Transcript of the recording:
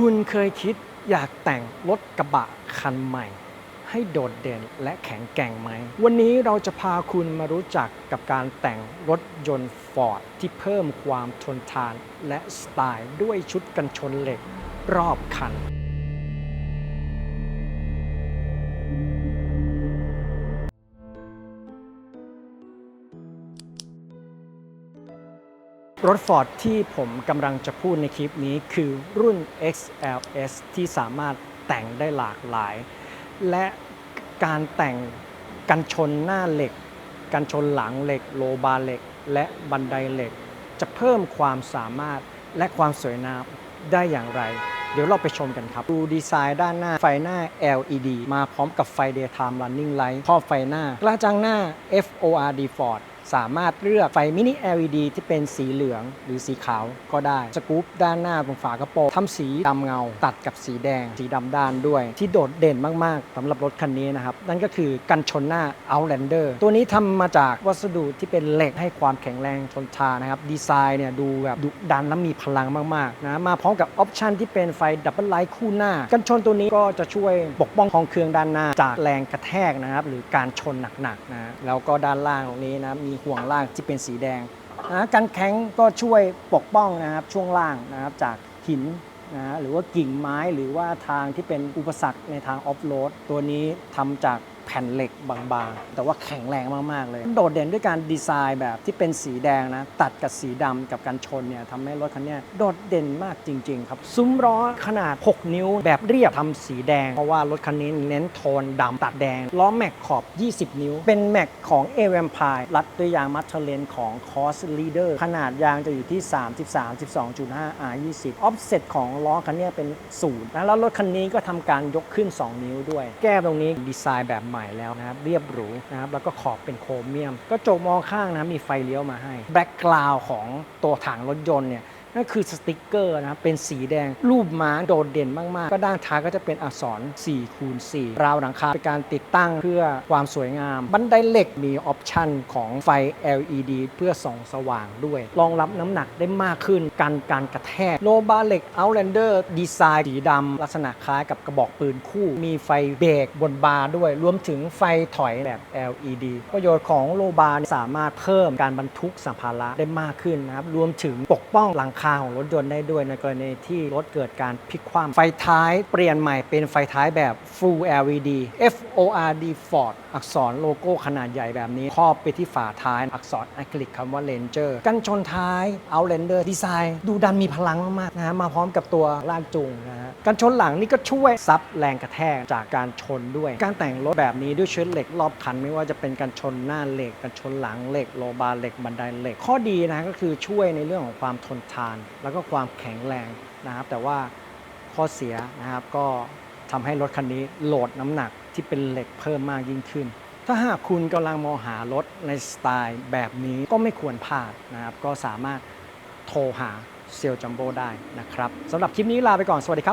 คุณเคยคิดอยากแต่งรถกระบะคันใหม่ ให้โดดเด่นและแข็งแกร่งไหม วันนี้เราจะพาคุณมารู้จักกับการแต่งรถยนต์ฟอร์ดที่เพิ่มความทนทานและสไตล์ด้วยชุดกันชนเหล็กรอบคัน รถ Ford ที่ผมกำลังจะพูดในคลิปนี้คือรุ่น XLS ที่สามารถแต่งได้หลากหลาย และการแต่งกันชนหน้าเหล็ก กันชนหลังเหล็ก โลบาร์เหล็ก และบันไดเหล็ก จะเพิ่มความสามารถและความสวยงามได้อย่างไร เดี๋ยวเราไปชมกันครับ ดูดีไซน์ด้านหน้าไฟหน้า LED มาพร้อมกับไฟ Daytime Running Light ครอบไฟหน้ากระจังหน้า FORD Ford สามารถเลือกไฟมินิ LED ที่เป็นสีเหลืองหรือสีขาวก็ได้ สกู๊ปด้านหน้าตรงฝากระโปรงทำสีดำเงา ตัดกับสีแดง สีดำด้านด้วย ที่โดดเด่นมาก ๆสำหรับรถคันนี้นะครับ นั่นก็คือกันชนหน้า Outlander ตัวนี้ทำมาจากวัสดุที่เป็นเหล็กให้ความแข็งแรงทนทานนะครับ ดีไซน์เนี่ยดูแบบดุดันและมีพลังมาก ๆ นะ มาพร้อมกับออปชันที่เป็นไฟดับเบิลไลท์คู่หน้า กันชนตัวนี้ก็จะช่วยปกป้องของเครื่องด้านหน้า จากแรงกระแทกนะครับหรือการชนหนักๆนะแล้วก็ด้านล่างตรงนี้นะมีห่วงล่างที่เป็นสีแดงนะกันแข็งก็ช่วยปกป้องนะครับช่วงล่างนะครับจากหินนะฮะหรือว่ากิ่งไม้หรือว่าทางที่เป็นอุปสรรคในทางออฟโรดตัวนี้ทำจาก แผ่นเหล็กบางๆ แต่ว่าแข็งแรงมากๆเลย โดดเด่นด้วยการดีไซน์แบบที่เป็นสีแดงนะ ตัดกับสีดำกับกันชนเนี่ยทำให้รถคันนี้โดดเด่นมากจริง ๆ ครับ ซุ้มล้อขนาด 6 นิ้วแบบเรียบทำสีแดง เพราะว่ารถคันนี้เน้นโทนดำตัดแดง ล้อแม็กขอบ 20 นิ้ว เป็นแม็กของ a v a m p i r e รัดด้วยยางมัทเทเลนของ Cos Leader ขนาดยางจะอยู่ที่ 33 12.5 R 20 offset ของล้อคันนี้เป็นศูนย์นะแล้วรถคันนี้ก็ทำการยกขึ้น 2 นิ้วด้วย แก้ตรงนี้ดีไซน์แบบหม่แล้วนะครับเรียบหรูนะครับแล้วก็ขอบเป็นโครเมียม ก็จกมองข้างนะมีไฟเลี้ยวมาให้แบ็กกราวของตัวถังรถยนต์เนี่ย นั่นคือสติกเกอร์นะครับเป็นสีแดง รูปม้าโดดเด่นมาก ๆ ก็ด้านท้ายก็จะเป็นอักษร4คูณ4ราวหลังคาเป็นการติดตั้งเพื่อความสวยงาม บันไดเหล็กมีออปชันของไฟ LED เพื่อส่องสว่างด้วย รองรับน้ำหนักได้มากขึ้นกันการกระแทกโลบาเหล็ก Outlander ดีไซน์สีดำลักษณะคล้ายกับกระบอกปืนคู่ มีไฟเบรกบนบาร์ด้วย รวมถึงไฟถอยแบบ LED ประโยชน์ของโลบาร์สามารถเพิ่มการบรรทุกสัมภาระได้มากขึ้นนะครับรวมถึงปกป้องหลังคาของรถยนต์ได้ด้วยในกรณีที่รถเกิดการพลิกคว่ำไฟท้ายเปลี่ยนใหม่เป็นไฟท้ายแบบ Full LED FORD Ford อักษรโลโก้ขนาดใหญ่แบบนี้ครอบไปที่ฝาท้ายอักษรอะคลิกคำว่า Ranger กันชนท้าย Outlander ดีไซน์ ดูดันมีพลังมากๆนะฮะมาพร้อมกับตัวลากจูงนะ กันชนหลังนี่ก็ช่วยซับแรงกระแทกจากการชนด้วย การแต่งรถแบบนี้ด้วยเชื้อเหล็กรอบคัน ไม่ว่าจะเป็นกันชนหน้าเหล็กกันชนหลังเหล็กโลบาร์เหล็กบันไดเหล็ก ข้อดีนะก็คือช่วยในเรื่องของความทนทาน แล้วก็ความแข็งแรงนะครับ แต่ว่าข้อเสียนะครับก็ทำให้รถคันนี้โหลดน้ำหนักที่เป็นเหล็กเพิ่มมากยิ่งขึ้น ถ้าหากคุณกำลังมองหารถในสไตล์แบบนี้ก็ไม่ควรพลาดนะครับก็สามารถโทรหาเซลจัมโบ้ได้นะครับสำหรับคลิปนี้ลาไปก่อนสวัสดีครับ